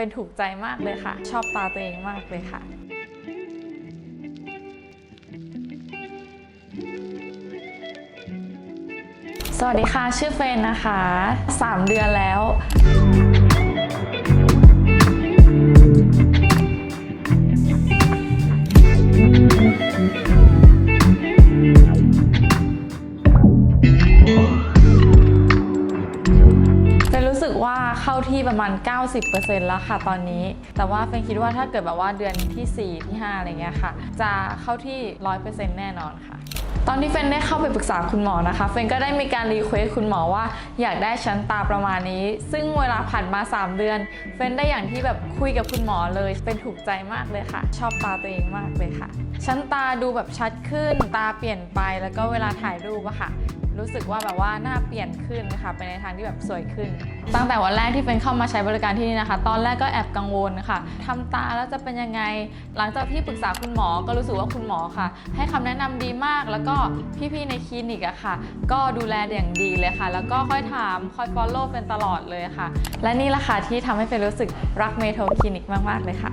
เป็นถูกใจมากเลยค่ะ ชอบตาตัวเองมากเลยค่ะสวัสดีค่ะ ชื่อเฟนนะคะ 3 เดือนแล้ว เข้าที่ประมาณ 90%แล้วค่ะตอนนี้ แต่ว่าเป็นคิดว่าถ้าเกิดแบบว่าเดือนที่ 4 ที่ 5 อะไรเงี้ยค่ะ จะเข้าที่ 100%แน่นอนค่ะตอนที่เฟนได้เข้าไปปรึกษาคุณหมอนะคะ เฟนก็ได้มีการรีเควสคุณหมอว่าอยากได้ชั้นตาประมาณนี้ ซึ่งเวลาผ่านมา 3 เดือน เฟนได้อย่างที่แบบคุยกับคุณหมอเลยเป็นถูกใจมากเลยค่ะ ชอบตาตัวเองมากเลยค่ะ ชั้นตาดูแบบชัดขึ้นตาเปลี่ยนไปแล้วก็เวลาถ่ายรูปอะค่ะ รู้สึกว่าแบบว่าหน้าเปลี่ยนขึ้นค่ะไปในทางที่แบบสวยขึ้น ตั้งแต่วันแรกที่เป็นเข้ามาใช้บริการที่นี่นะคะ ตอนแรกก็แอบกังวลค่ะทำตาแล้วจะเป็นยังไง หลังจากที่ปรึกษาคุณหมอก็รู้สึกว่าคุณหมอค่ะ ให้คำแนะนำดีมากแล้วก็พี่ๆในคลินิกอะค่ะ ก็ดูแลอย่างดีเลยค่ะ แล้วก็ค่อยถามคอย follow เป็นตลอดเลยค่ะ และนี่แหละค่ะที่ทำให้เป็นรู้สึกรักเมโทคลินิกมากๆเลยค่ะ